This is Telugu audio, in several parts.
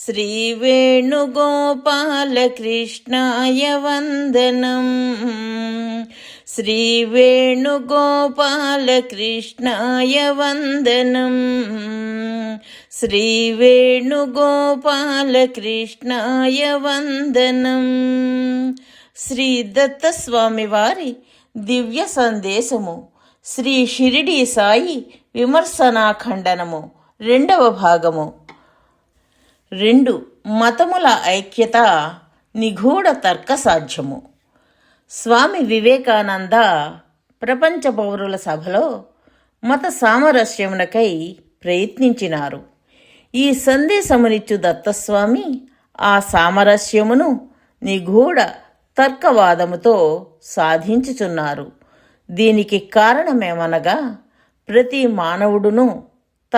श्रीवेणुगोपालकृष्णाय वन्दनम् श्रीवेणुगोपालकृष्णाय वन्दनम् శ్రీవేణుగోపాలకృష్ణాయ వందనం శ్రీ దత్తస్వామి వారి దివ్య సందేశము శ్రీ షిరిడి సాయి విమర్శనాఖండనము రెండవ భాగము రెండు మతముల ఐక్యత నిగూఢ తర్క సాధ్యము. స్వామి వివేకానంద ప్రపంచ పౌరుల సభలో మత సామరస్యమునకై ప్రయత్నించినారు. ఈ సందేశమునిచ్చు దత్తస్వామి ఆ సామరస్యమును నిగూఢ తర్కవాదముతో సాధించుచున్నారు. దీనికి కారణమేమనగా ప్రతి మానవుడును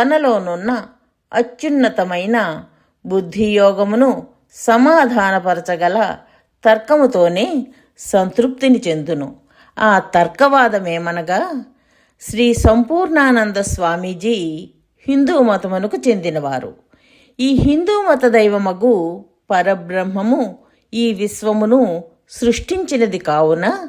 తనలోనున్న అత్యున్నతమైన బుద్ధియోగమును సమాధానపరచగల తర్కముతోనే సంతృప్తిని చెందును. ఆ తర్కవాదమేమనగా శ్రీ సంపూర్ణానంద స్వామీజీ హిందూ మతమునకు చెందినవారు. ఈ హిందూ మత దైవమగు పరబ్రహ్మము ఈ విశ్వమును సృష్టించినది కావున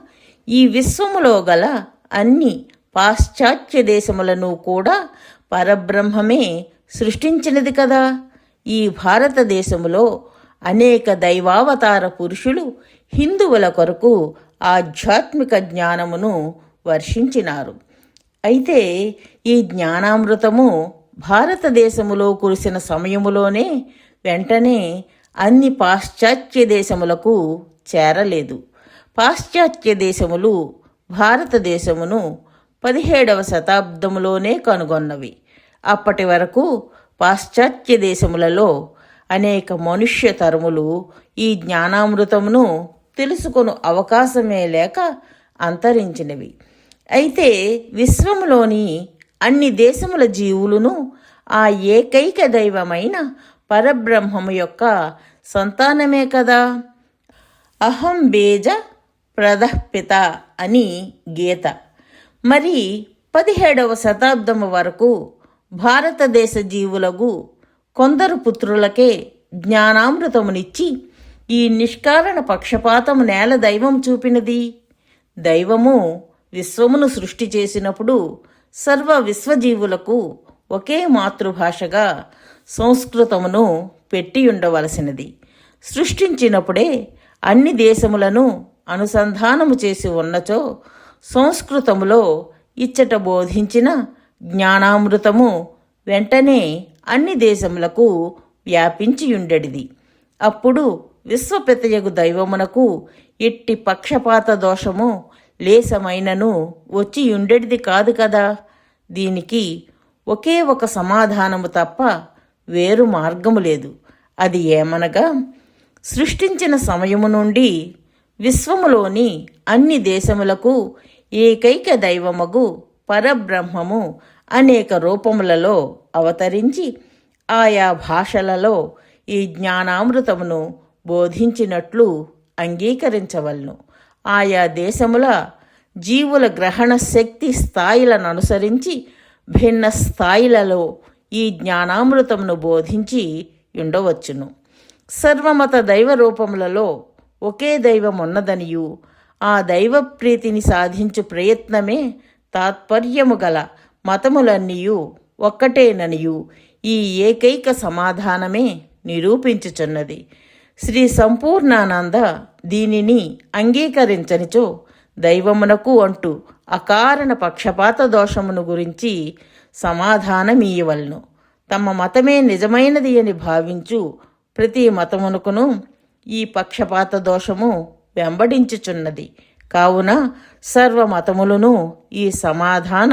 ఈ విశ్వములో గల అన్ని పాశ్చాత్య దేశములను కూడా పరబ్రహ్మమే సృష్టించినది కదా? ఈ భారతదేశములో అనేక దైవావతార పురుషులు హిందువుల కొరకు ఆధ్యాత్మిక జ్ఞానమును వర్షించినారు. అయితే ఈ జ్ఞానామృతము భారతదేశములో కురిసిన సమయములోనే వెంటనే అన్ని పాశ్చాత్య దేశములకు చేరలేదు. పాశ్చాత్య దేశములు భారతదేశమును పదిహేడవ శతాబ్దములోనే కనుగొన్నవి. అప్పటి వరకు పాశ్చాత్య దేశములలో అనేక మనుష్య తరములు ఈ జ్ఞానామృతమును తెలుసుకొను అవకాశమే లేక అంతరించినవి. అయితే విశ్వములోని అన్ని దేశముల జీవులను ఆ ఏకైక దైవమైన పరబ్రహ్మము యొక్క సంతానమే కదా? అహం బేజ ప్రదహ్పిత అని గీత. మరి పదిహేడవ శతాబ్దము వరకు భారతదేశ జీవులకు కొందరు పుత్రులకే జ్ఞానామృతమునిచ్చి ఈ నిష్కారణ పక్షపాతము నేల దైవం చూపినది. దైవము విశ్వమును సృష్టి చేసినప్పుడు సర్వ విశ్వజీవులకు ఒకే మాతృభాషగా సంస్కృతమును పెట్టి ఉండవలసినది సృష్టించినప్పుడే అన్ని దేశములను అనుసంధానము చేసి ఉన్నచో సంస్కృతములో ఇచ్చట బోధించిన జ్ఞానామృతము వెంటనే అన్ని దేశములకు వ్యాపించియుండెడిది. అప్పుడు విశ్వపెతయగు దైవమునకు ఎట్టి పక్షపాత దోషము లేసమైనను వచ్చి కాదు కదా. దీనికి ఒకే ఒక సమాధానము తప్ప వేరు మార్గము లేదు. అది ఏమనగా సృష్టించిన సమయము నుండి విశ్వములోని అన్ని దేశములకు ఏకైక దైవమగు పరబ్రహ్మము అనేక రూపములలో అవతరించి ఆయా భాషలలో ఈ జ్ఞానామృతమును బోధించినట్లు అంగీకరించవలను. ఆయా దేశముల జీవుల గ్రహణ శక్తి స్థాయిలను అనుసరించి భిన్న స్థాయిలలో ఈ జ్ఞానామృతమును బోధించి ఉండవచ్చును. సర్వమత దైవ రూపములలో ఒకే దైవం ఉన్నదనియు ఆ దైవ ప్రీతిని సాధించు ప్రయత్నమే తాత్పర్యము గల మతములన్నీయు ఒక్కటేననియు ఈ ఏకైక సమాధానమే నిరూపించుచున్నది. శ్రీ సంపూర్ణానంద దీనిని అంగీకరించనిచో దైవమునకు అంటూ అకారణ పక్షపాత దోషమును గురించి సమాధానమీయవలను తమ మతమే నిజమైనది అని భావించు ప్రతి మతమునకును ఈ పక్షపాత దోషము వెంబడించుచున్నది. కావున సర్వమతములను ఈ సమాధాన